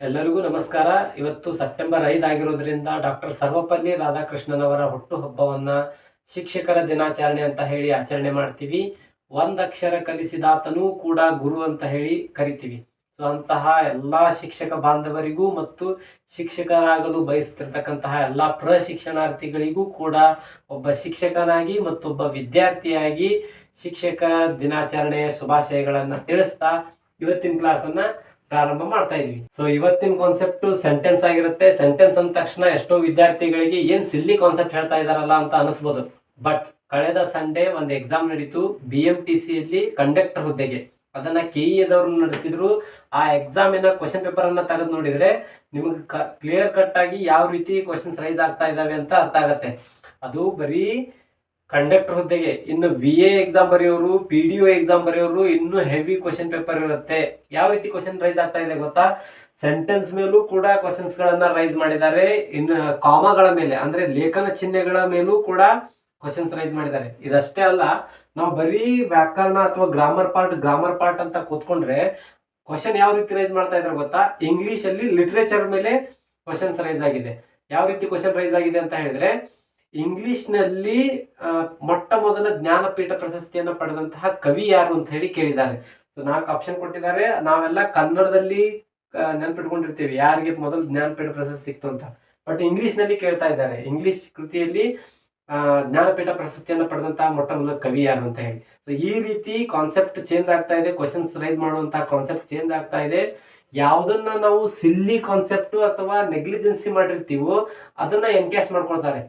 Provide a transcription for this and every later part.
ಎಲ್ಲರಿಗೂ ನಮಸ್ಕಾರ. ಇವತ್ತು ಸೆಪ್ಟೆಂಬರ್ ಐದು ಆಗಿರೋದ್ರಿಂದ ಡಾಕ್ಟರ್ ಸರ್ವಪಲ್ಲಿ ರಾಧಾಕೃಷ್ಣನವರ ಹುಟ್ಟುಹಬ್ಬವನ್ನ ಶಿಕ್ಷಕರ ದಿನಾಚರಣೆ ಅಂತ ಹೇಳಿ ಆಚರಣೆ ಮಾಡ್ತೀವಿ. ಒಂದಕ್ಷರ ಕಲಿಸಿದಾತನೂ ಕೂಡ ಗುರು ಅಂತ ಹೇಳಿ ಕರಿತೀವಿ. ಸೊ ಅಂತಹ ಎಲ್ಲಾ ಶಿಕ್ಷಕ ಬಾಂಧವರಿಗೂ ಮತ್ತು ಶಿಕ್ಷಕರಾಗಲು ಬಯಸ್ತಿರ್ತಕ್ಕಂತಹ ಎಲ್ಲಾ ಪ್ರಶಿಕ್ಷಣಾರ್ಥಿಗಳಿಗೂ ಕೂಡ ಒಬ್ಬ ಶಿಕ್ಷಕನಾಗಿ ಮತ್ತೊಬ್ಬ ವಿದ್ಯಾರ್ಥಿಯಾಗಿ ಶಿಕ್ಷಕ ದಿನಾಚರಣೆಯ ಶುಭಾಶಯಗಳನ್ನ ತಿಳಿಸ್ತಾ ಇವತ್ತಿನ ಕ್ಲಾಸನ್ನ ಪ್ರಾರಂಭ ಮಾಡ್ತಾ ಇದೀವಿ. ಸೊ ಇವತ್ತಿನ ಕಾನ್ಸೆಪ್ಟ್ ಸೆಂಟೆನ್ಸ್ ಆಗಿರುತ್ತೆ. ಸೆಂಟೆನ್ಸ್ ಅಂದ ತಕ್ಷಣ ಎಷ್ಟೋ ವಿದ್ಯಾರ್ಥಿಗಳಿಗೆ ಏನ್ ಸಿಲ್ಲಿ ಕಾನ್ಸೆಪ್ಟ್ ಹೇಳ್ತಾ ಇದಾರಲ್ಲ ಅಂತ ಅನಿಸ್ಬೋದು. ಬಟ್ ಕಳೆದ ಸಂಡೇ ಒಂದು ಎಕ್ಸಾಮ್ ನಡೀತು. ಬಿ ಎಂ ಟಿ ಕಂಡಕ್ಟರ್ ಹುದ್ದೆಗೆ. ಅದನ್ನ ಕೆ ಎದವರು ನಡೆಸಿದ್ರು. ಆ ಎಕ್ಸಾಮಿನ ಕ್ವಶನ್ ಪೇಪರ್ ಅನ್ನ ತೆಗೆದು ನೋಡಿದ್ರೆ ನಿಮಗೆ ಕ್ಲಿಯರ್ ಕಟ್ ಆಗಿ ಯಾವ ರೀತಿ ಕ್ವಶನ್ಸ್ ರೈಸ್ ಆಗ್ತಾ ಇದಾವೆ ಅಂತ ಅರ್ಥ ಆಗತ್ತೆ. ಅದು ಬರೀ ಕಂಡಕ್ಟರ್ ಹುದ್ದೆಗೆ. ಇನ್ನು ವಿ ಎ ಎಕ್ಸಾಮ್ ಬರೆಯೋರು ಪಿ ಡಿ ಒ ಎಕ್ಸಾಮ್ ಬರೆಯೋರು, ಇನ್ನೂ ಹೆವಿ ಕ್ವಶನ್ ಪೇಪರ್ ಇರುತ್ತೆ. ಯಾವ ರೀತಿ ಕ್ವಶನ್ ರೈಸ್ ಆಗ್ತಾ ಇದೆ ಗೊತ್ತಾ? ಸೆಂಟೆನ್ಸ್ ಮೇಲೂ ಕೂಡ ಕ್ವಶನ್ಸ್ ಗಳನ್ನ ರೈಸ್ ಮಾಡಿದ್ದಾರೆ. ಇನ್ನು ಕಾಮಗಳ ಮೇಲೆ, ಅಂದ್ರೆ ಲೇಖನ ಚಿಹ್ನೆಗಳ ಮೇಲೂ ಕೂಡ ಕ್ವಶನ್ಸ್ ರೈಸ್ ಮಾಡಿದ್ದಾರೆ. ಇದಷ್ಟೇ ಅಲ್ಲ, ನಾವು ಬರೀ ವ್ಯಾಕರಣ ಅಥವಾ ಗ್ರಾಮರ್ ಪಾರ್ಟ್ ಗ್ರಾಮರ್ ಪಾರ್ಟ್ ಅಂತ ಕೂತ್ಕೊಂಡ್ರೆ ಕ್ವಶನ್ ಯಾವ ರೀತಿ ರೈಸ್ ಮಾಡ್ತಾ ಇದ್ದಾರೆ ಗೊತ್ತಾ? ಇಂಗ್ಲಿಷ್ ಅಲ್ಲಿ ಲಿಟ್ರೇಚರ್ ಮೇಲೆ ಕ್ವಶನ್ಸ್ ರೈಸ್ ಆಗಿದೆ. ಯಾವ ರೀತಿ ಕ್ವಶನ್ ರೈಸ್ ಆಗಿದೆ ಅಂತ ಹೇಳಿದ್ರೆ ಇಂಗ್ಲಿಷ್ನಲ್ಲಿ ಮೊಟ್ಟ ಮೊದಲ ಜ್ಞಾನಪೀಠ ಪ್ರಶಸ್ತಿಯನ್ನು ಪಡೆದಂತಹ ಕವಿ ಯಾರು ಅಂತ ಹೇಳಿ ಕೇಳಿದ್ದಾರೆ. ಸೊ ನಾಲ್ಕು ಆಪ್ಷನ್ ಕೊಟ್ಟಿದ್ದಾರೆ. ನಾವೆಲ್ಲ ಕನ್ನಡದಲ್ಲಿ ನೆನ್ಪಿಟ್ಕೊಂಡಿರ್ತೀವಿ ಯಾರಿಗೆ ಮೊದಲು ಜ್ಞಾನಪೀಠ ಪ್ರಶಸ್ತಿ ಸಿಕ್ತು ಅಂತ. ಬಟ್ ಇಂಗ್ಲಿಷ್ನಲ್ಲಿ ಕೇಳ್ತಾ ಇದ್ದಾರೆ. ಇಂಗ್ಲಿಷ್ ಕೃತಿಯಲ್ಲಿ ಜ್ಞಾನಪೀಠ ಪ್ರಶಸ್ತಿಯನ್ನು ಪಡೆದಂತಹ ಮೊಟ್ಟ ಮೊದಲ ಕವಿ ಯಾರು ಅಂತ ಹೇಳಿ. ಸೊ ಈ ರೀತಿ ಕಾನ್ಸೆಪ್ಟ್ ಚೇಂಜ್ ಆಗ್ತಾ ಇದೆ. ಕ್ವಶನ್ಸ್ ರೈಸ್ ಮಾಡುವಂತಹ ಕಾನ್ಸೆಪ್ಟ್ ಚೇಂಜ್ ಆಗ್ತಾ ಇದೆ. ಯಾವುದನ್ನ ನಾವು ಸಿಲ್ಲಿ ಕಾನ್ಸೆಪ್ಟ್ ಅಥವಾ ನೆಗ್ಲಿಜೆನ್ಸಿ ಮಾಡಿರ್ತೀವೋ, ಅದನ್ನ ಎನ್ಕ್ಯಾಶ್ ಮಾಡ್ಕೊಳ್ತಾರೆ.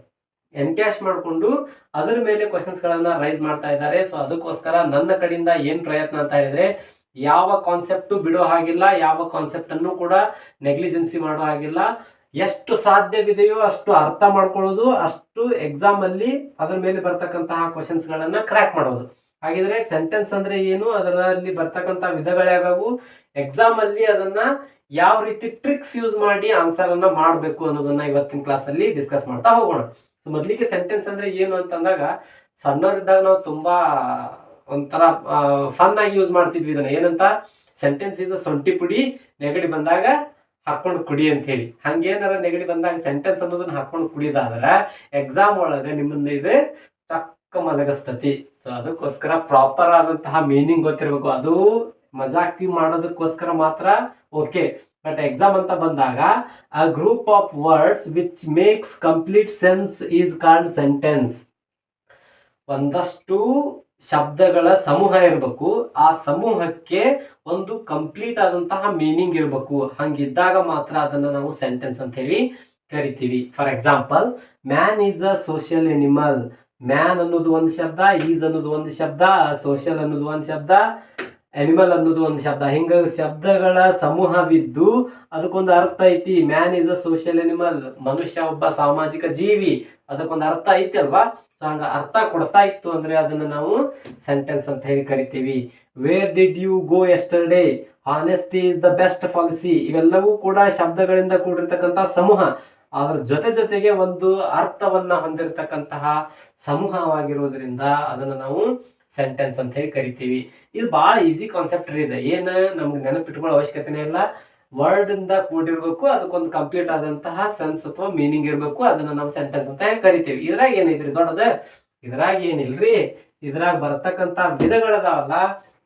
ಎನ್ಕ್ಯಾಶ್ ಮಾಡಿಕೊಂಡು ಅದರ ಮೇಲೆ ಕ್ವಶನ್ಸ್ ಗಳನ್ನ ರೈಸ್ ಮಾಡ್ತಾ ಇದ್ದಾರೆ. ಸೊ ಅದಕ್ಕೋಸ್ಕರ ನನ್ನ ಕಡೆಯಿಂದ ಏನು ಪ್ರಯತ್ನ ಅಂತ ಹೇಳಿದ್ರೆ, ಯಾವ ಕಾನ್ಸೆಪ್ಟ್ ಬಿಡೋ ಹಾಗಿಲ್ಲ, ಯಾವ ಕಾನ್ಸೆಪ್ಟ್ ಅನ್ನು ಕೂಡ ನೆಗ್ಲಿಜೆನ್ಸಿ ಮಾಡೋ ಹಾಗಿಲ್ಲ. ಎಷ್ಟು ಸಾಧ್ಯವಿದೆಯೋ ಅಷ್ಟು ಅರ್ಥ ಮಾಡ್ಕೊಳ್ಳೋದು, ಅಷ್ಟು ಎಕ್ಸಾಮ್ ಅಲ್ಲಿ ಅದರ ಮೇಲೆ ಬರ್ತಕ್ಕಂತಹ ಕ್ವಶನ್ಸ್ಗಳನ್ನು ಕ್ರ್ಯಾಕ್ ಮಾಡೋದು. ಹಾಗಿದ್ರೆ ಸೆಂಟೆನ್ಸ್ ಅಂದ್ರೆ ಏನು, ಅದರಲ್ಲಿ ಬರ್ತಕ್ಕಂಥ ವಿಧಗಳ್ಯಾವ್ಯಾವು ಎಕ್ಸಾಮ್ ಅಲ್ಲಿ ಅದನ್ನ ಯಾವ ರೀತಿ ಟ್ರಿಕ್ಸ್ ಯೂಸ್ ಮಾಡಿ ಆನ್ಸರ್ ಅನ್ನ ಮಾಡಬೇಕು ಅನ್ನೋದನ್ನ ಇವತ್ತಿನ ಕ್ಲಾಸ್ ಅಲ್ಲಿ ಡಿಸ್ಕಸ್ ಮಾಡ್ತಾ ಹೋಗೋಣ. ಸೊ ಮೊದಲಿಗೆ ಸೆಂಟೆನ್ಸ್ ಅಂದ್ರೆ ಏನು ಅಂತಂದಾಗ, ಸಣ್ಣವರಿದ್ದಾಗ ನಾವು ತುಂಬಾ ಒಂಥರ ಫನ್ ಆಗಿ ಯೂಸ್ ಮಾಡ್ತಿದ್ವಿ ಇದನ್ನ. ಏನಂತ? ಸೆಂಟೆನ್ಸ್ ಇದು ಸೊಂಟಿ ಪುಡಿ, ನೆಗಡಿ ಬಂದಾಗ ಹಾಕೊಂಡು ಕುಡಿ ಅಂತ ಹೇಳಿ. ಹಂಗೇನಾರ ನೆಗಡಿ ಬಂದಾಗ ಸೆಂಟೆನ್ಸ್ ಅನ್ನೋದನ್ನ ಹಾಕೊಂಡು ಕುಡಿದಾದ್ರ ಎಕ್ಸಾಮ್ ಒಳಗ ನಿಮ್ಮನ್ನ ಇದು ಚಕ್ಕ ಮಲಗಸ್ತತಿ. ಸೊ ಅದಕ್ಕೋಸ್ಕರ ಪ್ರಾಪರ್ ಆದಂತಹ ಮೀನಿಂಗ್ ಗೊತ್ತಿರಬೇಕು. ಅದು ಮಜಾಕ್ತಿ ಮಾಡೋದಕ್ಕೋಸ್ಕರ ಮಾತ್ರ ಓಕೆ ಬಟ್ ಎಕ್ಸಾಮ್ ಅಂತ ಬಂದಾಗ a group of words which makes complete sense is called sentence ಒಂದಷ್ಟು ಶಬ್ದಗಳ ಸಮೂಹ ಇರಬೇಕು. ಆ ಸಮೂಹಕ್ಕೆ ಒಂದು ಕಂಪ್ಲೀಟ್ ಆದಂತಹ ಮೀನಿಂಗ್ ಇರಬೇಕು. ಹಂಗಿದ್ದಾಗ ಮಾತ್ರ ಅದನ್ನ ನಾವು ಸೆಂಟೆನ್ಸ್ ಅಂತ ಹೇಳಿ ಕರಿತೀವಿ. For example man is a social animal man ಅನ್ನೋದು ಒಂದು ಶಬ್ದ ಈಸ್ ಅನ್ನೋದು ಒಂದು ಶಬ್ದ ಸೋಷಿಯಲ್ ಅನ್ನೋದು ಒಂದು ಶಬ್ದ ಅನಿಮಲ್ ಅನ್ನೋದು ಒಂದು ಶಬ್ದ. ಹಿಂಗ ಶಬ್ದಗಳ ಸಮೂಹವಿದ್ದು ಅದಕ್ಕೊಂದು ಅರ್ಥ ಐತಿ. Man is a social animal ಮನುಷ್ಯ ಒಬ್ಬ ಸಾಮಾಜಿಕ ಜೀವಿ. ಅದಕ್ಕೊಂದು ಅರ್ಥ ಐತಿ ಅಲ್ವಾ? ಸೊ ಹಂಗ ಅರ್ಥ ಕೊಡ್ತಾ ಇತ್ತು ಅಂದ್ರೆ ಅದನ್ನ ನಾವು ಸೆಂಟೆನ್ಸ್ ಅಂತ ಹೇಳಿ ಕರಿತೀವಿ. Where did you go yesterday honesty is the best policy ಇವೆಲ್ಲವೂ ಕೂಡ ಶಬ್ದಗಳಿಂದ ಕೂಡಿರ್ತಕ್ಕಂತಹ ಸಮೂಹ. ಅದ್ರ ಜೊತೆ ಜೊತೆಗೆ ಒಂದು ಅರ್ಥವನ್ನ ಹೊಂದಿರತಕ್ಕಂತಹ ಸಮೂಹವಾಗಿರುವುದರಿಂದ ಅದನ್ನ ನಾವು ಸೆಂಟೆನ್ಸ್ ಅಂತ ಹೇಳಿ ಕರಿತೀವಿ. ಇದು ಬಹಳ ಈಸಿ ಕಾನ್ಸೆಪ್ಟ್ ಇದೆ. ಏನು ನಮ್ಗೆ ನೆನಪಿಟ್ಕೊಳ್ಳೋ ಅವಶ್ಯಕತೆನೇ ಇಲ್ಲ. ವರ್ಡ್ ಇಂದ ಕೂಡಿರ್ಬೇಕು ಅದಕ್ಕೊಂದು ಕಂಪ್ಲೀಟ್ ಆದಂತಹ ಸೆನ್ಸ್ ಅಥವಾ ಮೀನಿಂಗ್ ಇರಬೇಕು, ಅದನ್ನ ನಾವು ಸೆಂಟೆನ್ಸ್ ಅಂತ ಹೇಳಿ ಕರಿತೀವಿ. ಇದ್ರಾಗ ಏನೈತ್ರಿ ದೊಡ್ಡದ? ಇದ್ರಾಗ ಏನಿಲ್ರಿ? ಇದ್ರಾಗ ಬರ್ತಕ್ಕಂತ ವಿಧಗಳದಾವಲ್ಲ,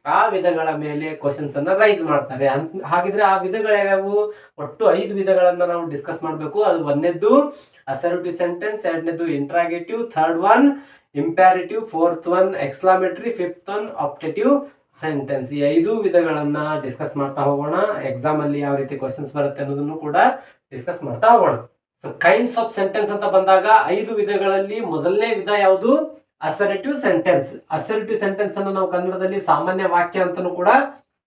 ಆ ವಿಧಗಳ ಮೇಲೆ ಕ್ವಶನ್ಸ್ ಅನ್ನ ರೈಸ್ ಮಾಡ್ತಾರೆ. ಹಾಗಿದ್ರೆ ಆ ವಿಧಗಳು ಯಾವ್ಯಾವು ಒಟ್ಟು ಐದು ವಿಧಗಳನ್ನ ನಾವು ಡಿಸ್ಕಸ್ ಮಾಡಬೇಕು. ಅದು ಒಂದನೇದ್ದು ಅಸರ್ಟಿವ್ ಸೆಂಟೆನ್ಸ್ ಎರಡನೇದು interrogative third one imperative fourth one exclamatory fifth one optative sentence ಈ ಐದು ವಿಧಗಳನ್ನ ಡಿಸ್ಕಸ್ ಮಾಡ್ತಾ ಹೋಗೋಣ. ಎಕ್ಸಾಮ್ ಅಲ್ಲಿ ಯಾವ ರೀತಿ ಕ್ವಶನ್ಸ್ ಬರುತ್ತೆ ಅನ್ನೋದನ್ನು ಕೂಡ ಡಿಸ್ಕಸ್ ಮಾಡ್ತಾ ಹೋಗೋಣ. ಸೊ ಕೈಂಡ್ಸ್ ಆಫ್ ಸೆಂಟೆನ್ಸ್ ಅಂತ ಬಂದಾಗ ಐದು ವಿಧಗಳಲ್ಲಿ ಮೊದಲನೇ ವಿಧ ಯಾವುದು? ಅಸರ್ಟಿವ್ ಸೆಂಟೆನ್ಸ್ ಅಸರ್ಟಿವ್ ಸೆಂಟೆನ್ಸ್ ಅನ್ನು ನಾವು ಕನ್ನಡದಲ್ಲಿ ಸಾಮಾನ್ಯ ವಾಕ್ಯ ಅಂತಾನೂ ಕೂಡ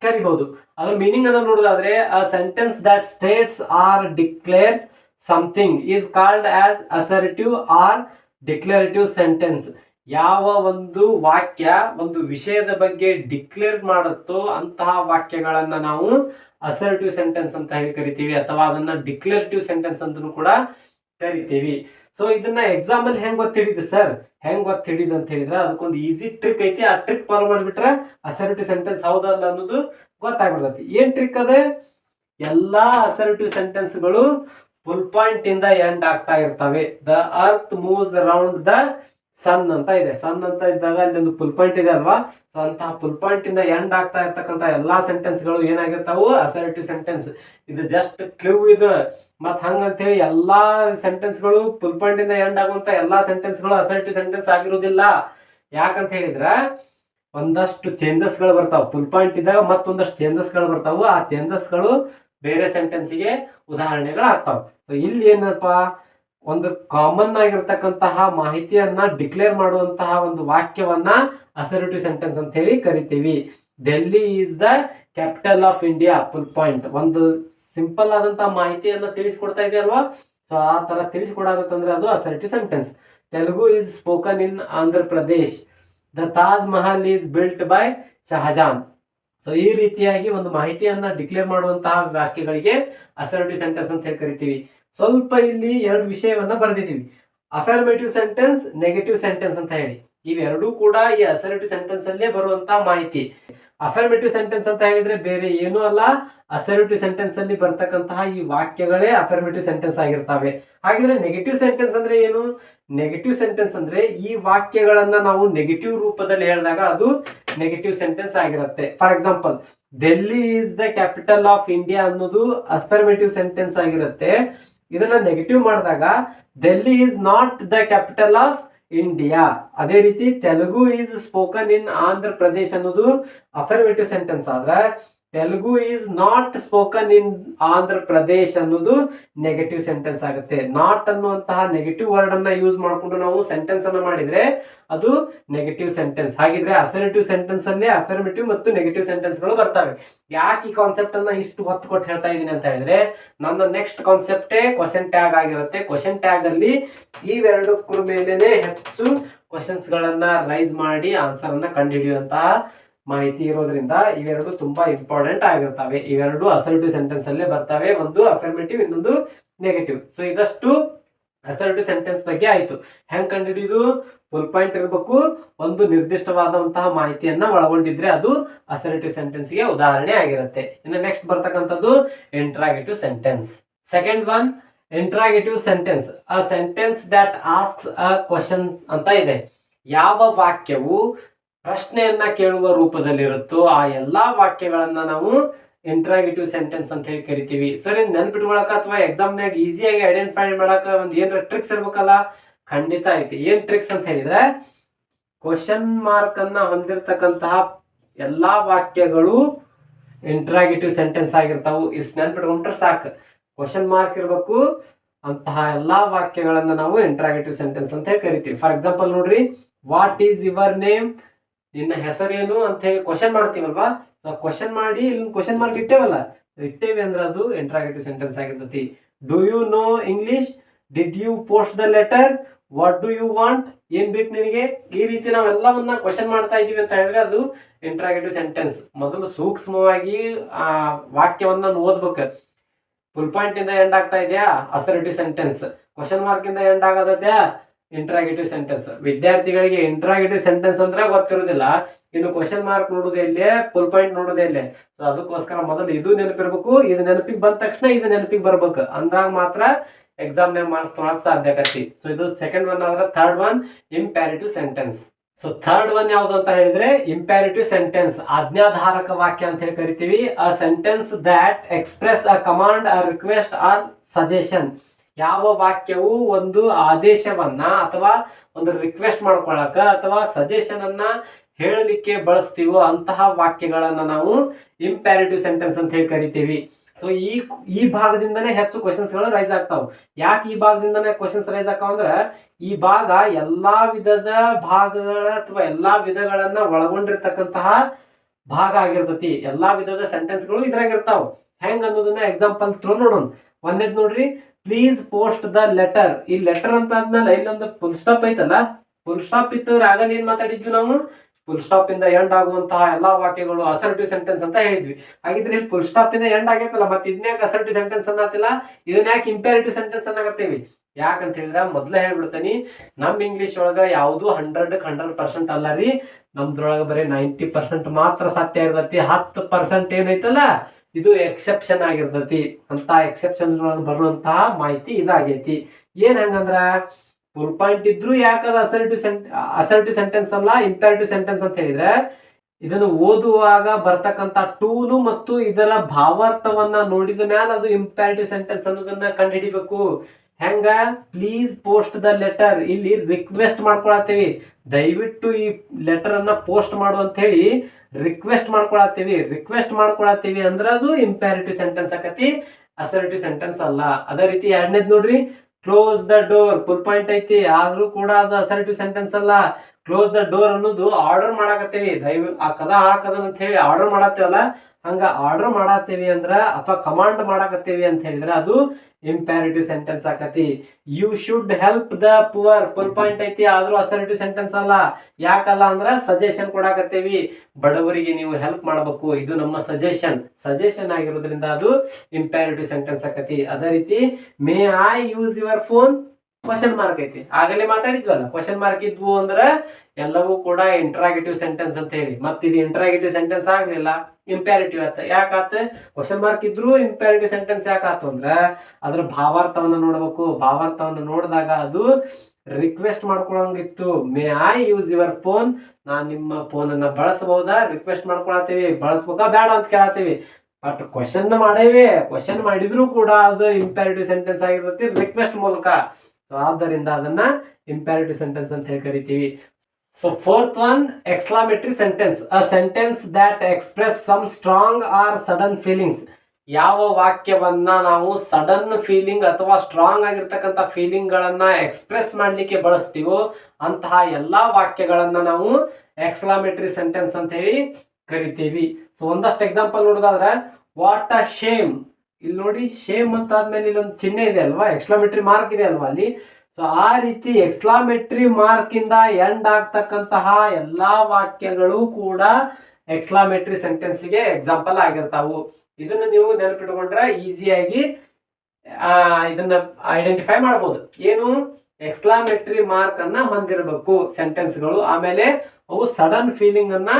ಕರಿಬಹುದು ಅದರ ಮೀನಿಂಗ್ ಅನ್ನು ನೋಡೋದಾದ್ರೆ a sentence that states or declares something is called as assertive or declarative sentence ಯಾವ ಒಂದು ವಾಕ್ಯ ಒಂದು ವಿಷಯದ ಬಗ್ಗೆ ಡಿಕ್ಲೇರ್ ಮಾಡುತ್ತೋ ಅಂತಹ ವಾಕ್ಯಗಳನ್ನ ನಾವು ಅಸರ್ಟಿವ್ ಸೆಂಟೆನ್ಸ್ ಅಂತ ಹೇಳಿ ಕರಿತೀವಿ, ಅಥವಾ ಅದನ್ನ ಡಿಕ್ಲರೇಟಿವ್ ಸೆಂಟೆನ್ಸ್ ಅಂತಲೂ ಕೂಡ ಕರಿತೀವಿ. ಸೊ ಇದನ್ನ ಎಕ್ಸಾಮ್ ಅಲ್ಲಿ ಹೆಂಗ್ ಗೊತ್ತ ಹಿಡಿದ ಸರ್? ಹೆಂಗ್ ಗೊತ್ತ ಹಿಡಿದು ಅಂತ ಹೇಳಿದ್ರೆ ಅದಕ್ಕೊಂದು ಈಸಿ ಟ್ರಿಕ್ ಐತಿ. ಆ ಟ್ರಿಕ್ ಫಾಲೋ ಮಾಡಿಬಿಟ್ರೆ ಅಸರ್ಟಿವ್ ಸೆಂಟೆನ್ಸ್ ಹೌದಲ್ಲ ಅನ್ನೋದು ಗೊತ್ತಾಗ್ಬಿಡ್ತೈತಿ. ಏನ್ ಟ್ರಿಕ್ ಅದೇ? ಎಲ್ಲಾ ಅಸರ್ಟಿವ್ ಸೆಂಟೆನ್ಸ್ಗಳು ಫುಲ್ ಪಾಯಿಂಟ್ ಇಂದ ಎಂಡ್ ಆಗ್ತಾ ಇರ್ತವೆ. The earth moves around the sun ಅಂತ ಇದೆ. ಸನ್ ಅಂತ ಇದ್ದಾಗ ಅಲ್ಲಿ ಒಂದು ಫುಲ್ ಪಾಯಿಂಟ್ ಇದೆ ಅಲ್ವಾ? ಸೊ ಅಂತಹ ಫುಲ್ ಪಾಯಿಂಟ್ ಇಂದ ಎಂಡ್ ಆಗ್ತಾ ಇರ್ತಕ್ಕಂತ ಎಲ್ಲಾ ಸೆಂಟೆನ್ಸ್ಗಳು ಏನಾಗಿರ್ತಾವು ಅಸರ್ಟಿವ್ ಸೆಂಟೆನ್ಸ್. ಇದು ಜಸ್ಟ್ ಕ್ಲೂ ಇದು. ಮತ್ ಹಂಗಂತೇಳಿ ಎಲ್ಲಾ ಸೆಂಟೆನ್ಸ್ಗಳು ಫುಲ್ ಪಾಯಿಂಟ್ ಇಂದ ಎಂಡ್ ಆಗುವಂತ ಎಲ್ಲಾ ಸೆಂಟೆನ್ಸ್ಗಳು ಅಸರ್ಟಿವ್ ಸೆಂಟೆನ್ಸ್ ಆಗಿರುವುದಿಲ್ಲ. ಯಾಕಂತ ಹೇಳಿದ್ರ ಒಂದಷ್ಟು ಚೇಂಜಸ್ಗಳು ಬರ್ತಾವ. ಫುಲ್ ಪಾಯಿಂಟ್ ಇದ್ದಾಗ ಮತ್ತೊಂದಷ್ಟು ಚೇಂಜಸ್ಗಳು ಬರ್ತಾವ. ಆ ಚೇಂಜಸ್ಗಳು ಬೇರೆ ಸೆಂಟೆನ್ಸಿಗೆ ಗೆ ಉದಾಹರಣೆಗಳು ಆಗ್ತಾವ ಸೊ ಇಲ್ಲಿ ಏನಪ್ಪಾ? ಒಂದು ಕಾಮನ್ ಆಗಿರ್ತಕ್ಕಂತಹ ಮಾಹಿತಿಯನ್ನ ಡಿಕ್ಲೇರ್ ಮಾಡುವಂತಹ ಒಂದು ವಾಕ್ಯವನ್ನ ಅಸರ್ಟಿವ್ ಸೆಂಟೆನ್ಸ್ ಅಂತ ಹೇಳಿ ಕರಿತೀವಿ. Delhi is the capital of India full point ಒಂದು ಸಿಂಪಲ್ ಆದಂತಹ ಮಾಹಿತಿಯನ್ನ ತಿಳಿಸ್ಕೊಡ್ತಾ ಇದೆ ಅಲ್ವಾ? ಸೊ ಆ ತರ ತಿಳಿಸ್ಕೊಡಾಗತ್ತಂದ್ರೆ ಅದು assertive sentence Telugu is spoken in Andhra Pradesh the Taj Mahal is built by Shahjahan so ಈ ರೀತಿಯಾಗಿ ಒಂದು ಮಾಹಿತಿಯನ್ನ ಡಿಕ್ಲೇರ್ ಮಾಡುವಂತಹ ವಾಕ್ಯಗಳಿಗೆ ಅಸರ್ಟಿವ್ ಸೆಂಟೆನ್ಸ್ ಅಂತ ಹೇಳಿ ಕರಿತೀವಿ. ಸ್ವಲ್ಪ ಇಲ್ಲಿ ಎರಡು ವಿಷಯವನ್ನ ಬರೆದಿದ್ದೀವಿ. ಅಫರ್ಮೇಟಿವ್ ಸೆಂಟೆನ್ಸ್ ನೆಗೆಟಿವ್ ಸೆಂಟೆನ್ಸ್ ಅಂತ ಹೇಳಿ. ಇವೆರಡೂ ಕೂಡ ಈ ಅಸರ್ಟಿವ್ ಸೆಂಟೆನ್ಸ್ ಅಲ್ಲೇ ಬರುವಂತಹ ಮಾಹಿತಿ. ಅಫರ್ಮೇಟಿವ್ ಸೆಂಟೆನ್ಸ್ ಅಂತ ಹೇಳಿದ್ರೆ ಬೇರೆ ಏನೂ ಅಲ್ಲ. ಅಸರ್ಟಿವ್ ಸೆಂಟೆನ್ಸ್ ಅಲ್ಲಿ ಬರ್ತಕ್ಕಂತಹ ಈ ವಾಕ್ಯಗಳೇ ಅಫರ್ಮೇಟಿವ್ ಸೆಂಟೆನ್ಸ್ ಆಗಿರ್ತವೆ. ಹಾಗಿದ್ರೆ ನೆಗೆಟಿವ್ ಸೆಂಟೆನ್ಸ್ ಅಂದ್ರೆ ಏನು? ನೆಗೆಟಿವ್ ಸೆಂಟೆನ್ಸ್ ಅಂದ್ರೆ ಈ ವಾಕ್ಯಗಳನ್ನ ನಾವು ನೆಗೆಟಿವ್ ರೂಪದಲ್ಲಿ ಹೇಳಿದಾಗ ಅದು ನೆಗೆಟಿವ್ ಸೆಂಟೆನ್ಸ್ ಆಗಿರುತ್ತೆ. For example Delhi is the capital of India ಅನ್ನೋದು ಅಫರ್ಮೇಟಿವ್ ಸೆಂಟೆನ್ಸ್ ಆಗಿರುತ್ತೆ. ಇದನ್ನ ನೆಗೆಟಿವ್ ಮಾಡಿದಾಗ Delhi is not the capital of India ಅದೇ ರೀತಿ Telugu is spoken in Andhra Pradesh ಅನ್ನೋದು ಅಫರ್ಮೇಟಿವ್ ಸೆಂಟೆನ್ಸ್ ಆದ್ರೆ Telugu is not spoken in Andhra Pradesh ಅನ್ನೋದು negative sentence ಆಗುತ್ತೆ. ನಾಟ್ ಅನ್ನುವಂತಹ ನೆಗೆಟಿವ್ ವರ್ಡ್ ಅನ್ನ ಯೂಸ್ ಮಾಡಿಕೊಂಡು ನಾವು ಸೆಂಟೆನ್ಸ್ ಅನ್ನ ಮಾಡಿದ್ರೆ ಅದು ನೆಗೆಟಿವ್ ಸೆಂಟೆನ್ಸ್ ಹಾಗಿದ್ರೆ ಅಸರ್ಟಿವ್ ಸೆಂಟೆನ್ಸ್ ಅಲ್ಲಿ ಅಫರ್ಮೇಟಿವ್ ಮತ್ತು ನೆಗೆಟಿವ್ ಸೆಂಟೆನ್ಸ್ಗಳು ಬರ್ತವೆ. ಯಾಕೆ ಈ ಕಾನ್ಸೆಪ್ಟ್ ಅನ್ನ ಇಷ್ಟು ಹೊತ್ತು ಕೊಟ್ಟು ಹೇಳ್ತಾ ಇದ್ದೀನಿ ಅಂತ ಹೇಳಿದ್ರೆ, ನನ್ನ ನೆಕ್ಸ್ಟ್ ಕಾನ್ಸೆಪ್ಟೇ ಕ್ವಶನ್ ಟ್ಯಾಗ್ ಆಗಿರುತ್ತೆ. ಕ್ವಶನ್ ಟ್ಯಾಗ್ ಅಲ್ಲಿ ಇವೆರಡಕ್ಕೂ ಮೇಲೆನೆ ಹೆಚ್ಚು ಕ್ವಶನ್ಸ್ ಗಳನ್ನ ರೈಸ್ ಮಾಡಿ ಆನ್ಸರ್ ಅನ್ನ ಕಂಡುಹಿಡಿಯುವಂತಹ ಮಾಹಿತಿ ಇರೋದ್ರಿಂದ ಇವೆರಡು ತುಂಬಾ ಇಂಪಾರ್ಟೆಂಟ್ ಆಗಿರ್ತವೆ ಇವೆರಡು ಅಸರ್ಟಿವ್ ಸೆಂಟೆನ್ಸ್ ಅಲ್ಲೇ ಬರ್ತವೆ. ಒಂದು ಅಫರ್ಮೇಟಿವ್ ಇನ್ನೊಂದು ನೆಗೆಟಿವ್ ಸೊ ಇದಷ್ಟು ಅಸರ್ಟಿವ್ ಸೆಂಟೆನ್ಸ್ ಬಗ್ಗೆ ಆಯ್ತು. ಹೆಂಗ್ ಕಂಡುಹಿಡಿಯುದು ಫುಲ್ ಪಾಯಿಂಟ್ ಇರಬೇಕು. ಒಂದು ನಿರ್ದಿಷ್ಟವಾದಂತಹ ಮಾಹಿತಿಯನ್ನ ಒಳಗೊಂಡಿದ್ರೆ ಅದು ಅಸರ್ಟಿವ್ ಸೆಂಟೆನ್ಸ್ಗೆ ಉದಾಹರಣೆ ಆಗಿರುತ್ತೆ. ಇನ್ನು ನೆಕ್ಸ್ಟ್ ಬರ್ತಕ್ಕಂಥದ್ದು interrogative sentence second one interrogative sentence a sentence that asks a questions ಅಂತ ಇದೆ. ಯಾವ ವಾಕ್ಯವು ಪ್ರಶ್ನೆಯನ್ನ ಕೇಳುವ ರೂಪದಲ್ಲಿರುತ್ತೋ ಆ ಎಲ್ಲಾ ವಾಕ್ಯಗಳನ್ನ ನಾವು ಇಂಟ್ರಾಗೇಟಿವ್ ಸೆಂಟೆನ್ಸ್ ಅಂತ ಹೇಳಿ ಕರಿತೀವಿ. ಸರಿ, ನೆನ್ಪಿಟ್ಕೊಳಕ ಅಥವಾ ಎಕ್ಸಾಮ್ನಾಗ ಈಸಿಯಾಗಿ ಐಡೆಂಟಿಫೈ ಮಾಡಕ ಒಂದ್ ಏನಾರ ಟ್ರಿಕ್ಸ್ ಇರ್ಬೇಕಲ್ಲ? ಖಂಡಿತ ಐತಿ. ಏನ್ ಟ್ರಿಕ್ಸ್ ಅಂತ ಹೇಳಿದ್ರೆ ಕ್ವಶನ್ ಮಾರ್ಕ್ ಅನ್ನ ಹೊಂದಿರತಕ್ಕಂತಹ ಎಲ್ಲಾ ವಾಕ್ಯಗಳು ಇಂಟ್ರಾಗೇಟಿವ್ ಸೆಂಟೆನ್ಸ್ ಆಗಿರ್ತಾವು. ಇಷ್ಟು ನೆನ್ಪಿಟ್ಕೊಂಡ್ರೆ ಸಾಕು. ಕ್ವಶನ್ ಮಾರ್ಕ್ ಇರಬೇಕು. ಅಂತಹ ಎಲ್ಲಾ ವಾಕ್ಯಗಳನ್ನ ನಾವು ಇಂಟ್ರಾಗೇಟಿವ್ ಸೆಂಟೆನ್ಸ್ ಅಂತ ಹೇಳಿ ಕರಿತೀವಿ. ಫಾರ್ ಎಕ್ಸಾಂಪಲ್ ನೋಡ್ರಿ ವಾಟ್ ಈಸ್ ಯುವರ್ ನೇಮ್ ನಿನ್ನ ಹೆಸರೇನು ಅಂತ ಹೇಳಿ ಕ್ವಶನ್ ಮಾಡ್ತೀವಲ್ವಾ? ಕ್ವಶನ್ ಮಾಡಿ ಇಲ್ಲಿ ಕ್ವಶನ್ ಮಾರ್ಕ್ ಇಟ್ಟೇವಲ್ಲ? ಇಟ್ಟೇವಿ ಅಂದ್ರೆ ಅದು ಇಂಟ್ರಾಗೇಟಿವ್ ಸೆಂಟೆನ್ಸ್ ಆಗಿರ್ತೈತಿ. Do you know English did you post the letter what do you want ಏನ್ ಬೇಕು ನಿನಗೆ? ಈ ರೀತಿ ನಾವೆಲ್ಲವನ್ನ ಕ್ವಶನ್ ಮಾಡ್ತಾ ಇದೀವಿ ಅಂತ ಹೇಳಿದ್ರೆ ಅದು ಇಂಟ್ರಾಗೇಟಿವ್ ಸೆಂಟೆನ್ಸ್ ಮೊದಲು ಸೂಕ್ಷ್ಮವಾಗಿ, ಆ, ವಾಕ್ಯವನ್ನ ಓದ್ಬೇಕು. ಫುಲ್ ಪಾಯಿಂಟ್ ಇಂದ ಎಂಡ್ ಆಗ್ತಾ ಇದೆಯಾ? ಅಸರ್ಟಿವ್ ಸೆಂಟೆನ್ಸ್ ಕ್ವಶನ್ ಮಾರ್ಕ್ ಇಂದ ಎಂಡ್ ಆಗೋದದ್ಯಾ? ಇಂಟ್ರಾಗೇಟಿವ್ ಸೆಂಟೆನ್ಸ್ ವಿದ್ಯಾರ್ಥಿಗಳಿಗೆ ಇಂಟ್ರಾಗೇಟಿವ್ ಸೆಂಟೆನ್ಸ್ ಅಂದ್ರೆ ಗೊತ್ತಿರೋದಿಲ್ಲ. ಇನ್ನು ಕ್ವಶನ್ ಮಾರ್ಕ್ ನೋಡೋದೇ ಇಲ್ಲೇ ಫುಲ್ ಪಾಯಿಂಟ್ ನೋಡೋದೇ ಇಲ್ಲೇ. ಸೊ ಅದಕ್ಕೋಸ್ಕರ ಮೊದಲು ಇದು ನೆನಪಿರ್ಬೇಕು, ಇದು ನೆನಪಿಗೆ ಬಂದ ತಕ್ಷಣ ಇದು ನೆನಪಿಗೆ ಬರ್ಬೇಕು. ಅಂದಾಗ ಮಾತ್ರ ಎಕ್ಸಾಮ್ ನೇಮ್ ಮಾರ್ಕ್ಸ್ ತೊಗೊಳಕ್ ಸಾಧ್ಯ ಆಗತ್ತಿ ಸೊ ಇದು ಸೆಕೆಂಡ್ ಒನ್ ಆದ್ರೆ third one imperative sentence so third one ಯಾವ್ದು ಅಂತ ಹೇಳಿದ್ರೆ ಇಂಪ್ಯಾರಿಟಿವ್ ಸೆಂಟೆನ್ಸ್ ಆಜ್ಞಾಧಾರಕ ವಾಕ್ಯ ಅಂತ ಹೇಳಿ ಕರಿತೀವಿ. A sentence that express a command a request or suggestion ಯಾವ ವಾಕ್ಯವು ಒಂದು ಆದೇಶವನ್ನ ಅಥವಾ ಒಂದು ರಿಕ್ವೆಸ್ಟ್ ಮಾಡ್ಕೊಳಕ ಅಥವಾ ಸಜೆಷನ್ ಅನ್ನ ಹೇಳಲಿಕ್ಕೆ ಬಳಸ್ತೀವೋ ಅಂತಹ ವಾಕ್ಯಗಳನ್ನ ನಾವು ಇಂಪ್ಯಾರಿಟಿವ್ ಸೆಂಟೆನ್ಸ್ ಅಂತ ಹೇಳಿ ಕರಿತೀವಿ. ಸೊ ಈ ಈ ಭಾಗದಿಂದನೇ ಹೆಚ್ಚು ಕ್ವಶನ್ಸ್ಗಳು ರೈಸ್ ಆಗ್ತಾವ. ಯಾಕೆ ಈ ಭಾಗದಿಂದನೇ ಕ್ವಶನ್ಸ್ ರೈಸ್ ಆಗ್ತಾವ ಅಂದ್ರೆ, ಈ ಭಾಗ ಎಲ್ಲಾ ವಿಧದ ಭಾಗಗಳ ಅಥವಾ ಎಲ್ಲಾ ವಿಧಗಳನ್ನ ಒಳಗೊಂಡಿರ್ತಕ್ಕಂತಹ ಭಾಗ ಆಗಿರ್ತತಿ. ಎಲ್ಲಾ ವಿಧದ ಸೆಂಟೆನ್ಸ್ಗಳು ಇದ್ರಾಗ ಇರ್ತಾವ. ಹೆಂಗ್ ಅನ್ನೋದನ್ನ ಎಕ್ಸಾಂಪಲ್ ಥ್ರೂ ನೋಡೋಣ. ಒಂದೇದ್ ನೋಡ್ರಿ. ಪ್ಲೀಸ್ ಪೋಸ್ಟ್ ದ ಲೆಟರ್ ಈ ಲೆಟರ್ ಅಂತ ಆದ್ಮೇಲೆ ಇಲ್ಲೊಂದು ಫುಲ್ ಸ್ಟಾಪ್ ಐತಲ್ಲ? ಫುಲ್ ಸ್ಟಾಪ್ ಇತ್ತಂದ್ರೆ ಆಗಲ್ಲ, ಏನ್ ಮಾತಾಡಿದ್ವಿ ನಾವು? ಫುಲ್ ಸ್ಟಾಪ್ ಇಂದ ಎಂಡ್ ಆಗುವಂತಹ ಎಲ್ಲಾ ವಾಕ್ಯಗಳು ಅಸರ್ಟಿವ್ ಸೆಂಟೆನ್ಸ್ ಅಂತ ಹೇಳಿದ್ವಿ. ಹಾಗಿದ್ರೆ ಇಲ್ಲಿ ಫುಲ್ ಸ್ಟಾಪ್ ಇಂದ ಎಂಡ್ ಆಗೈತಲ್ಲ, ಮತ್ತೆ ಇದನ್ಯಾಕ ಅಸರ್ಟಿವ್ ಸೆಂಟೆನ್ಸ್ ಅನ್ನತಿಲ್ಲ ಇದನ್ನ ಯಾಕೆ ಇಂಪೇರಿಟಿವ್ ಸೆಂಟೆನ್ಸ್ ಅನ್ನಕತ್ತೇವಿ? ಯಾಕಂತ ಹೇಳಿದ್ರೆ, ಮೊದ್ಲೇ ಹೇಳ್ಬಿಡ್ತೇನೆ, ನಮ್ ಇಂಗ್ಲಿಷ್ ಒಳಗ ಯಾವುದು ಹಂಡ್ರೆಡ್ ಹಂಡ್ರೆಡ್ ಪರ್ಸೆಂಟ್ ಅಲ್ಲ ರೀ. ನಮ್ದ್ರೊಳಗ ಬರೀ ನೈಂಟಿ ಪರ್ಸೆಂಟ್ ಮಾತ್ರ ಸತ್ಯ ಇರ್ತೈತಿ, ಹತ್ತು ಪರ್ಸೆಂಟ್ ಏನೈತಲ್ಲ ಇದು ಎಕ್ಸೆಪ್ಷನ್ ಆಗಿರ್ತೈತಿ. ಅಂತ ಎಕ್ಸೆಪ್ಷನ್ ಬರುವಂತಹ ಮಾಹಿತಿ ಇದಾಗೈತಿ. ಏನ್ ಹಂಗಂದ್ರ ಫುಲ್ ಪಾಯಿಂಟ್ ಇದ್ರು ಯಾಕದ ಅಸರ್ಟಿವ್ ಸೆಂಟ್ ಅಸರ್ಟಿವ್ ಸೆಂಟೆನ್ಸ್ ಅಲ್ಲ ಇಂಪೇರಿಟಿವ್ ಸೆಂಟೆನ್ಸ್ ಅಂತ ಹೇಳಿದ್ರೆ, ಇದನ್ನು ಓದುವಾಗ ಬರ್ತಕ್ಕಂತ ಟೂನು ಮತ್ತು ಇದರ ಭಾವಾರ್ಥವನ್ನ ನೋಡಿದ ಮ್ಯಾಲ ಅದು ಇಂಪ್ಯಾರಿಟಿವ್ ಸೆಂಟೆನ್ಸ್ ಅನ್ನೋದನ್ನ ಕಂಡುಹಿಡಿಬೇಕು ಹೆಂಗ? ಪ್ಲೀಸ್ ಪೋಸ್ಟ್ ದ ಲೆಟರ್ ಇಲ್ಲಿ ರಿಕ್ವೆಸ್ಟ್ ಮಾಡ್ಕೊಳತ್ತೀವಿ. ದಯವಿಟ್ಟು ಈ ಲೆಟರ್ ಅನ್ನ ಪೋಸ್ಟ್ ಮಾಡು ಅಂತ ಹೇಳಿ ರಿಕ್ವೆಸ್ಟ್ ಮಾಡ್ಕೊಳತ್ತೀವಿ. ರಿಕ್ವೆಸ್ಟ್ ಮಾಡ್ಕೊಳತ್ತೀವಿ ಅಂದ್ರೆ ಅದು ಇಂಪ್ಯಾರಿಟಿವ್ ಸೆಂಟೆನ್ಸ್ ಆಕತಿ. ಅಸರ್ಟಿವ್ ಸೆಂಟೆನ್ಸ್ ಅಲ್ಲ. ಅದೇ ರೀತಿ ಎರಡನೇದು ನೋಡ್ರಿ. Close the door full point ಐತಿ. ಆದ್ರೂ ಕೂಡ ಅದು ಅಸರ್ಟಿವ್ ಸೆಂಟೆನ್ಸ್ ಅಲ್ಲ. ಕ್ಲೋಸ್ ದ ಡೋರ್ ಅನ್ನೋದು ಆರ್ಡರ್ ಮಾಡಾಕತ್ತೇವಿ. ದೈವ, ಆ ಕದ ಆ ಕದ ಅಂತ ಹೇಳಿ ಆರ್ಡರ್ ಮಾಡತ್ತೇವಲ್ಲ? ಹಂಗ ಆರ್ಡರ್ ಮಾಡತ್ತೇವಿ ಅಂದ್ರ ಅಥವಾ ಕಮಾಂಡ್ ಮಾಡಾಕತ್ತೇವಿ ಅಂತ ಹೇಳಿದ್ರೆ ಅದು ಇಂಪ್ಯಾರಿಟಿವ್ ಸೆಂಟೆನ್ಸ್ ಆಕತಿ you should help the poor full point ಐತಿ, ಆದ್ರೂ ಅಸರ್ಟಿವ್ ಸೆಂಟೆನ್ಸ್ ಅಲ್ಲ. ಯಾಕಲ್ಲ ಅಂದ್ರ ಸಜೆಷನ್ ಕೊಡಾಕತ್ತೇವಿ. ಬಡವರಿಗೆ ನೀವು ಹೆಲ್ಪ್ ಮಾಡಬೇಕು. ಇದು ನಮ್ಮ ಸಜೆಷನ್ ಸಜೆಷನ್ ಆಗಿರೋದ್ರಿಂದ ಅದು ಇಂಪ್ಯಾರಿಟಿವ್ ಸೆಂಟೆನ್ಸ್ ಆಕತಿ ಅದೇ ರೀತಿ may I use your phone question mark ಐತಿ. ಆಗಲೇ ಮಾತಾಡಿದ್ವಲ್ಲ ಕ್ವಶನ್ ಮಾರ್ಕ್ ಇದ್ವು ಅಂದ್ರ ಎಲ್ಲವೂ ಕೂಡ ಇಂಟ್ರಾಗೇಟಿವ್ ಸೆಂಟೆನ್ಸ್ ಅಂತ ಹೇಳಿ. ಮತ್ತೆ ಇದು ಇಂಟ್ರಾಗೇಟಿವ್ ಸೆಂಟೆನ್ಸ್ ಆಗ್ಲಿಲ್ಲ ಇಂಪ್ಯಾರಿಟಿವ್ ಆತ? ಯಾಕಾತ ಕ್ವಶನ್ ಮಾರ್ಕ್ ಇದ್ರು ಇಂಪ್ಯಾರಿಟಿವ್ ಸೆಂಟೆನ್ಸ್ ಯಾಕಾತು ಅಂದ್ರ, ಅದ್ರ ಭಾವಾರ್ಥವನ್ನ ನೋಡ್ಬೇಕು. ಭಾವಾರ್ಥವನ್ನ ನೋಡಿದಾಗ ಅದು request ಮಾಡ್ಕೊಳಂಗಿತ್ತು. May I use your phone ನಾನು ನಿಮ್ಮ ಫೋನ್ ಅನ್ನ ಬಳಸಬಹುದಾ? ರಿಕ್ವೆಸ್ಟ್ ಮಾಡ್ಕೊಳತ್ತೀವಿ. ಬಳಸ್ಬೇಕಾ? ಬೇಡ ಅಂತ ಕೇಳತ್ತೀವಿ. ಬಟ್ ಕ್ವಶನ್ ಮಾಡೇವಿ. ಕ್ವಶನ್ ಮಾಡಿದ್ರು ಕೂಡ ಅದು ಇಂಪ್ಯಾರಿಟಿವ್ ಸೆಂಟೆನ್ಸ್ ಆಗಿರ್ತೈತಿ. ರಿಕ್ವೆಸ್ಟ್ ಮೂಲಕ. ಸೊ ಆದ್ದರಿಂದ ಅದನ್ನ ಇಂಪ್ಯಾರಿಟಿವ್ ಸೆಂಟೆನ್ಸ್ ಅಂತ ಹೇಳಿ ಕರಿತೀವಿ. So fourth one exclamatory sentence a sentence that express some strong or sudden feelings ಯಾವ ವಾಕ್ಯವನ್ನ ನಾವು ಸಡನ್ ಫೀಲಿಂಗ್ ಅಥವಾ ಸ್ಟ್ರಾಂಗ್ ಆಗಿರ್ತಕ್ಕಂಥ ಫೀಲಿಂಗ್ ಗಳನ್ನ ಎಕ್ಸ್ಪ್ರೆಸ್ ಮಾಡ್ಲಿಕ್ಕೆ ಬಳಸ್ತೀವೋ, ಅಂತಹ ಎಲ್ಲಾ ವಾಕ್ಯಗಳನ್ನ ನಾವು ಎಕ್ಸ್ಲಾಮೆಟ್ರಿ ಸೆಂಟೆನ್ಸ್ ಅಂತ ಹೇಳಿ ಕರಿತೀವಿ. ಸೊ ಒಂದಷ್ಟು ಎಕ್ಸಾಂಪಲ್ ನೋಡೋದಾದ್ರೆ ವಾಟ್ ಅ ಶೇಮ್ ಇಲ್ಲಿ ನೋಡಿ ಶೇಮ್ ಅಂತ ಆದ್ಮೇಲೆ ಇಲ್ಲೊಂದು ಚಿಹ್ನೆ ಇದೆ ಅಲ್ವಾ? ಎಕ್ಸ್ಲಾಮೆಟ್ರಿ ಮಾರ್ಕ್ ಇದೆ ಅಲ್ವಾ ಅಲ್ಲಿ? ಸೊ ಆ ರೀತಿ ಎಕ್ಸ್ಲಾಮೆಟ್ರಿ ಮಾರ್ಕ್ ಇಂದ ಎಂಡ್ ಆಗ್ತಕ್ಕಂತಹ ಎಲ್ಲಾ ವಾಕ್ಯಗಳು ಕೂಡ ಎಕ್ಸ್ಲಾಮೆಟ್ರಿ ಸೆಂಟೆನ್ಸ್ಗೆ ಎಕ್ಸಾಂಪಲ್ ಆಗಿರ್ತಾವು. ಇದನ್ನ ನೀವು ನೆನಪಿಟ್ಕೊಂಡ್ರೆ ಈಸಿಯಾಗಿ ಇದನ್ನ ಐಡೆಂಟಿಫೈ ಮಾಡ್ಬೋದು. ಏನು? ಎಕ್ಸ್ಲಾಮೆಟ್ರಿ ಮಾರ್ಕ್ ಅನ್ನ ಹೊಂದಿರಬೇಕು ಸೆಂಟೆನ್ಸ್ಗಳು ಆಮೇಲೆ ಅವು ಸಡನ್ ಫೀಲಿಂಗ್ ಅನ್ನ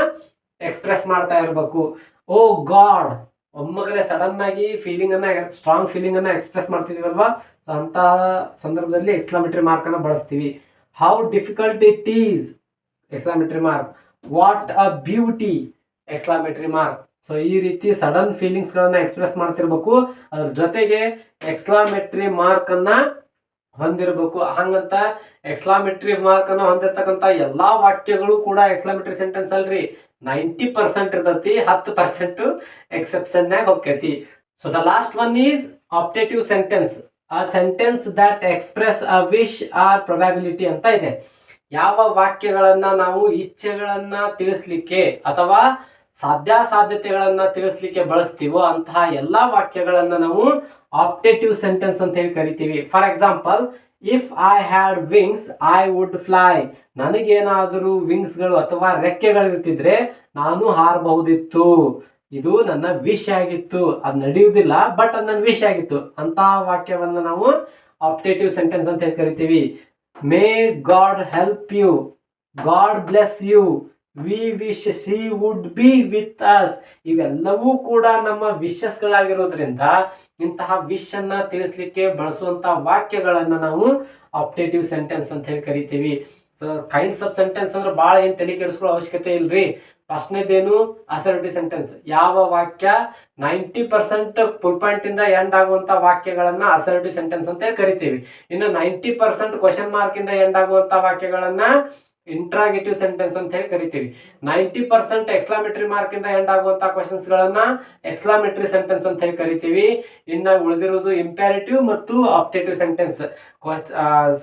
ಎಕ್ಸ್ಪ್ರೆಸ್ ಮಾಡ್ತಾ ಇರಬೇಕು. ಓ ಗಾಡ್ ಒಮ್ಮಗಲೇ ಸಡನ್ ಆಗಿ ಫೀಲಿಂಗ್ ಅನ್ನ ಸ್ಟ್ರಾಂಗ್ ಫೀಲಿಂಗ್ ಅನ್ನ ಎಕ್ಸ್ಪ್ರೆಸ್ ಮಾಡ್ತಿದೀವಲ್ವಾ? ಸೊ ಅಂತ ಸಂದರ್ಭದಲ್ಲಿ ಎಕ್ಸ್ಲಾಮೆಟ್ರಿ ಮಾರ್ಕ್ ಅನ್ನ ಬಳಸ್ತೀವಿ. How difficult it is exclamatory mark what a beauty exclamatory mark so ಈ ರೀತಿ ಸಡನ್ ಫೀಲಿಂಗ್ಸ್ ಗಳನ್ನ ಎಕ್ಸ್ಪ್ರೆಸ್ ಮಾಡ್ತಿರ್ಬೇಕು. ಅದ್ರ ಜೊತೆಗೆ ಎಕ್ಸ್ಲಾಮೆಟ್ರಿ ಮಾರ್ಕ್ ಅನ್ನ ಹೊಂದಿರಬೇಕು. ಹಂಗಂತ ಎಕ್ಸ್ಲಾಮೆಟ್ರಿ ಮಾರ್ಕ್ ಅನ್ನ ಹೊಂದಿರತಕ್ಕಂತ ಎಲ್ಲಾ ವಾಕ್ಯಗಳು ಕೂಡ ಎಕ್ಸ್ಲಾಮೆಟ್ರಿ ಸೆಂಟೆನ್ಸ್ ಅಲ್ರಿ. ನೈಂಟಿ ಪರ್ಸೆಂಟ್ ಇರ್ತತಿ, ಹತ್ತು percent exception ಹೋಗ್ತೈತಿ. So the last one is optative sentence a sentence that express a wish or probability ಅಂತ ಇದೆ. ಯಾವ ವಾಕ್ಯಗಳನ್ನ ನಾವು ಇಚ್ಛೆಗಳನ್ನ ತಿಳಿಸ್ಲಿಕ್ಕೆ ಅಥವಾ ಸಾಧ್ಯಾಸಾಧ್ಯತೆಗಳನ್ನ ತಿಳಿಸ್ಲಿಕ್ಕೆ ಬಳಸ್ತೀವೋ ಅಂತಹ ಎಲ್ಲಾ ವಾಕ್ಯಗಳನ್ನ ನಾವು ಆಪ್ಟೇಟಿವ್ ಸೆಂಟೆನ್ಸ್ ಅಂತ ಹೇಳಿ ಕರಿತೀವಿ. For example if I had wings I would fly ನನಗೇನಾದರೂ ವಿಂಗ್ಸ್ಗಳು ಅಥವಾ ರೆಕ್ಕೆಗಳಿರ್ತಿದ್ರೆ ನಾನು ಹಾರಬಹುದಿತ್ತು. ಇದು ನನ್ನ ವಿಶ್ ಆಗಿತ್ತು. ಅದು ನಡೆಯುವುದಿಲ್ಲ ಬಟ್ ಅದು ನನ್ನ ವಿಶ್ ಆಗಿತ್ತು. ಅಂತ ವಾಕ್ಯವನ್ನು ನಾವು ಆಪ್ಟೇಟಿವ್ ಸೆಂಟೆನ್ಸ್ ಅಂತ ಹೇಳಿ ಕರಿತೀವಿ. May god help you god bless you we wish she would be with us ಇವೆಲ್ಲವೂ ಕೂಡ ನಮ್ಮ ವಿಶಸ್ಗಳಾಗಿರೋದ್ರಿಂದ ಇಂತಹ ವಿಶ್ ಅನ್ನ ತಿಳಿಸ್ಲಿಕ್ಕೆ ಬಳಸುವಂತಹ ವಾಕ್ಯಗಳನ್ನ ನಾವು ಆಪ್ಟೇಟಿವ್ ಸೆಂಟೆನ್ಸ್ ಅಂತ ಹೇಳಿ ಕರಿತೀವಿ. ಸೊ ಕೈಂಡ್ಸ್ ಆಫ್ ಸೆಂಟೆನ್ಸ್ ಅಂದ್ರೆ ಭಾಳ ಏನು ತಲೆ ಕೆಡಿಸ್ಕೊಳ್ಳೋ ಅವಶ್ಯಕತೆ ಇಲ್ರಿ. ಫಸ್ಟ್ನೇದೇನು ಅಸರ್ಟಿವ್ ಸೆಂಟೆನ್ಸ್ ಯಾವ ವಾಕ್ಯ ನೈಂಟಿ ಪರ್ಸೆಂಟ್ ಫುಲ್ ಪಾಯಿಂಟ್ ಇಂದ ಎಂಡ್ ಆಗುವಂತ ವಾಕ್ಯಗಳನ್ನ ಅಸರ್ಟಿವ್ ಸೆಂಟೆನ್ಸ್ ಅಂತ ಹೇಳಿ ಕರಿತೀವಿ. ಇನ್ನು ನೈಂಟಿ ಪರ್ಸೆಂಟ್ ಕ್ವಶನ್ ಮಾರ್ಕ್ ಇಂದ ಎಂಡ್ ಆಗುವಂತ ವಾಕ್ಯಗಳನ್ನ ಇಂಟ್ರಾಗೇಟಿವ್ ಸೆಂಟೆನ್ಸ್ ಅಂತ ಹೇಳಿ ಕರಿತೀವಿ. ನೈಂಟಿ ಪರ್ಸೆಂಟ್ ಎಕ್ಸ್ಲಾಮೆಟ್ರಿ ಮಾರ್ಕ್ ಇಂದ ಎಂಡ್ ಆಗುವಂತಹ ಕ್ವಶನ್ಸ್ ಗಳನ್ನ ಎಕ್ಸ್ಲಾಮೆಟ್ರಿ ಸೆಂಟೆನ್ಸ್ ಅಂತ ಹೇಳಿ ಕರಿತೀವಿ. ಇನ್ನ ಉಳಿದಿರುವುದು ಇಂಪ್ಯಾರಿಟಿವ್ ಮತ್ತು ಆಪ್ಟೇಟಿವ್ ಸೆಂಟೆನ್ಸ್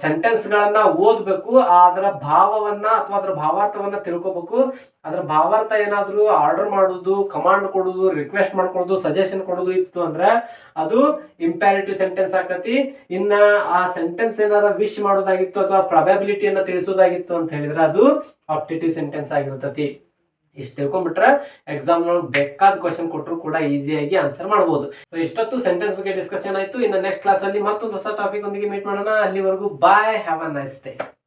ಸೆಂಟೆನ್ಸ್ ಗಳನ್ನ ಓದ್ಬೇಕು ಅದರ ಭಾವವನ್ನ ಅಥವಾ ಅದರ ಭಾವಾರ್ಥವನ್ನ ತಿಳ್ಕೊಬೇಕು. ಅದರ ಭಾವಾರ್ಥ ಏನಾದರೂ ಆರ್ಡರ್ ಮಾಡೋದು ಕಮಾಂಡ್ ಕೊಡೋದು ರಿಕ್ವೆಸ್ಟ್ ಮಾಡ್ಕೊಡೋದು ಸಜೆಷನ್ ಕೊಡೋದು ಇತ್ತು ಅಂದ್ರೆ ಅದು ಇಂಪ್ಯಾರಿಟಿವ್ ಸೆಂಟೆನ್ಸ್ ಆಕತಿ. ಇನ್ನ ಆ ಸೆಂಟೆನ್ಸ್ ಏನಾರ ವಿಶ್ ಮಾಡೋದಾಗಿತ್ತು ಅಥವಾ ಪ್ರೊಬ್ಯಾಬಿಲಿಟಿಯನ್ನ ತಿಳಿಸೋದಾಗಿತ್ತು ಅಂತ ಹೇಳಿದ್ರೆ ಅದು ಆಪ್ಟೇಟಿವ್ ಸೆಂಟೆನ್ಸ್ ಆಗಿರ್ತತಿ. ಇಷ್ಟು ತಿಳ್ಕೊಂಡ್ಬಿಟ್ರೆ ಎಕ್ಸಾಮ್ ಒಳಗೆ ಬೇಕಾದ ಕ್ವಶನ್ ಕೊಟ್ಟರು ಕೂಡ ಈಸಿಯಾಗಿ ಆನ್ಸರ್ ಮಾಡಬಹುದು ಸೊ ಇಷ್ಟೊತ್ತು ಸೆಂಟೆನ್ಸ್ ಬಗ್ಗೆ ಡಿಸ್ಕಷನ್ ಆಯ್ತು. ಇನ್ನು ನೆಕ್ಸ್ಟ್ ಕ್ಲಾಸ್ ಅಲ್ಲಿ ಮತ್ತೊಂದು ಹೊಸ ಟಾಪಿಕ್ ಒಂದಿಗೆ ಮೀಟ್ ಮಾಡೋಣ. ಅಲ್ಲಿವರೆಗೂ bye have a nice day